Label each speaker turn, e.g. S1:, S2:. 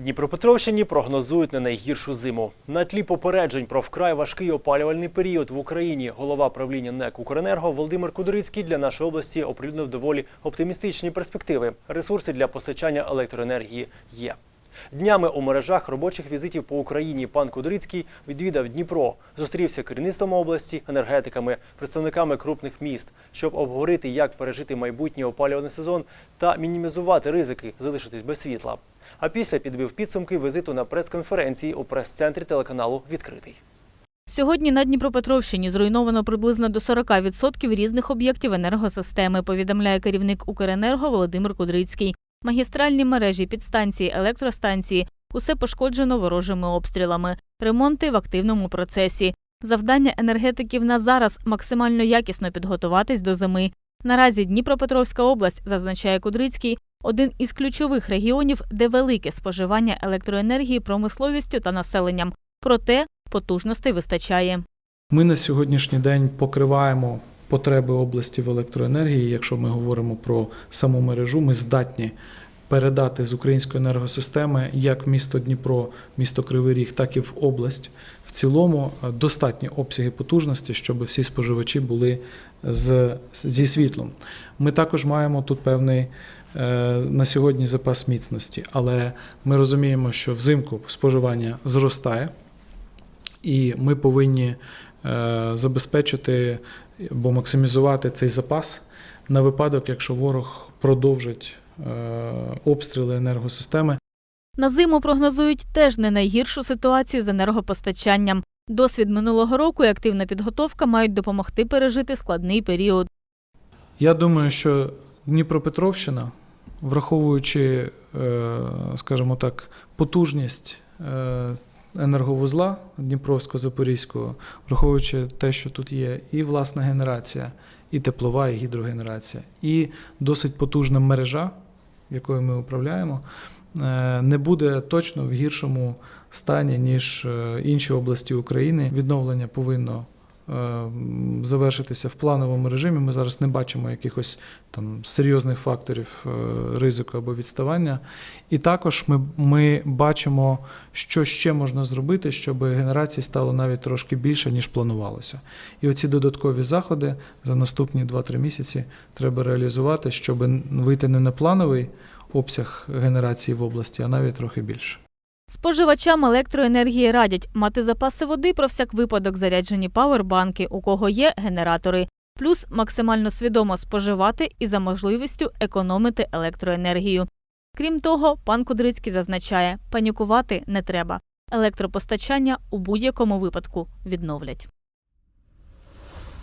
S1: Дніпропетровщині прогнозують не найгіршу зиму. На тлі попереджень про вкрай важкий опалювальний період в Україні голова правління НЕК «Укренерго» Володимир Кудрицький для нашої області оприлюднив доволі оптимістичні перспективи. Ресурси для постачання електроенергії є. Днями у мережах робочих візитів по Україні пан Кудрицький відвідав Дніпро, зустрівся керівництвом області, енергетиками, представниками крупних міст, щоб обговорити, як пережити майбутній опалювальний сезон та мінімізувати ризики залишитись без світла. А після підбив підсумки візиту на прес-конференції у прес-центрі телеканалу Відкритий.
S2: Сьогодні на Дніпропетровщині зруйновано приблизно до 40% різних об'єктів енергосистеми, повідомляє керівник Укренерго Володимир Кудрицький. Магістральні мережі, підстанції, електростанції – усе пошкоджено ворожими обстрілами. Ремонти в активному процесі. Завдання енергетиків на зараз – максимально якісно підготуватись до зими. Наразі Дніпропетровська область, зазначає Кудрицький, один із ключових регіонів, де велике споживання електроенергії промисловістю та населенням. Проте потужностей вистачає.
S3: Ми на сьогоднішній день покриваємо потреби області в електроенергії. Якщо ми говоримо про саму мережу, ми здатні передати з української енергосистеми як в місто Дніпро, місто Кривий Ріг, так і в область. В цілому е, достатні обсяги потужності, щоб всі споживачі були з, зі світлом. Ми також маємо тут певний е, на сьогодні запас міцності, але ми розуміємо, що взимку споживання зростає. І ми повинні забезпечити або максимізувати цей запас на випадок, якщо ворог продовжить е, обстріли енергосистеми.
S2: На зиму прогнозують теж не найгіршу ситуацію з енергопостачанням. Досвід минулого року і активна підготовка мають допомогти пережити складний період.
S3: Я думаю, що Дніпропетровщина, враховуючи, е, скажімо так, потужність е, енерговузла Дніпровсько-Запорізького, враховуючи те, що тут є і власна генерація, і теплова, і гідрогенерація, і досить потужна мережа, якою ми управляємо, е, не буде точно в гіршому стані, ніж е, інші області України. Відновлення повинно завершитися в плановому режимі. Ми зараз не бачимо якихось там серйозних факторів е, ризику або відставання. І також ми, ми бачимо, що ще можна зробити, щоб генерації стало навіть трошки більше, ніж планувалося. І оці додаткові заходи за наступні 2-3 місяці треба реалізувати, щоб вийти не на плановий обсяг генерації в області, а навіть трохи більше.
S2: Споживачам електроенергії радять мати запаси води про всяк випадок заряджені павербанки, у кого є генератори, плюс максимально свідомо споживати і за можливістю економити електроенергію. Крім того, пан Кудрицький зазначає, панікувати не треба. Електропостачання у будь-якому випадку відновлять.